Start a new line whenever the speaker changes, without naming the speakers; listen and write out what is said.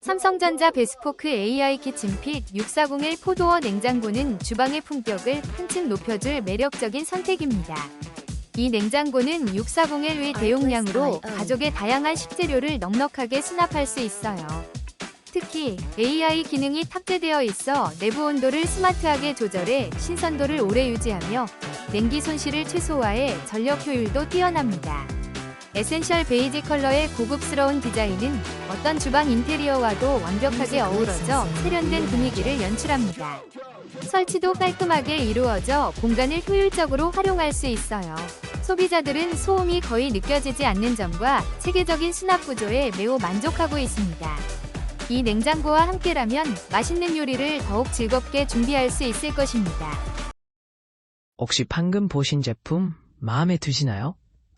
삼성전자 베스포크 AI 키친핏 6401 포도어 냉장고는 주방의 품격을 한층 높여줄 매력적인 선택입니다. 이 냉장고는 6401의 대용량으로 가족의 다양한 식재료를 넉넉하게 수납할 수 있어요. 특히 AI 기능이 탑재되어 있어 내부 온도를 스마트하게 조절해 신선도를 오래 유지하며 냉기 손실을 최소화해 전력 효율도 뛰어납니다. 에센셜 베이지 컬러의 고급스러운 디자인은 어떤 주방 인테리어와도 완벽하게 어우러져 세련된 분위기를 연출합니다. 설치도 깔끔하게 이루어져 공간을 효율적으로 활용할 수 있어요. 소비자들은 소음이 거의 느껴지지 않는 점과 체계적인 수납 구조에 매우 만족하고 있습니다. 이 냉장고와 함께라면 맛있는 요리를 더욱 즐겁게 준비할 수 있을 것입니다.
혹시 방금 보신 제품 마음에 드시나요?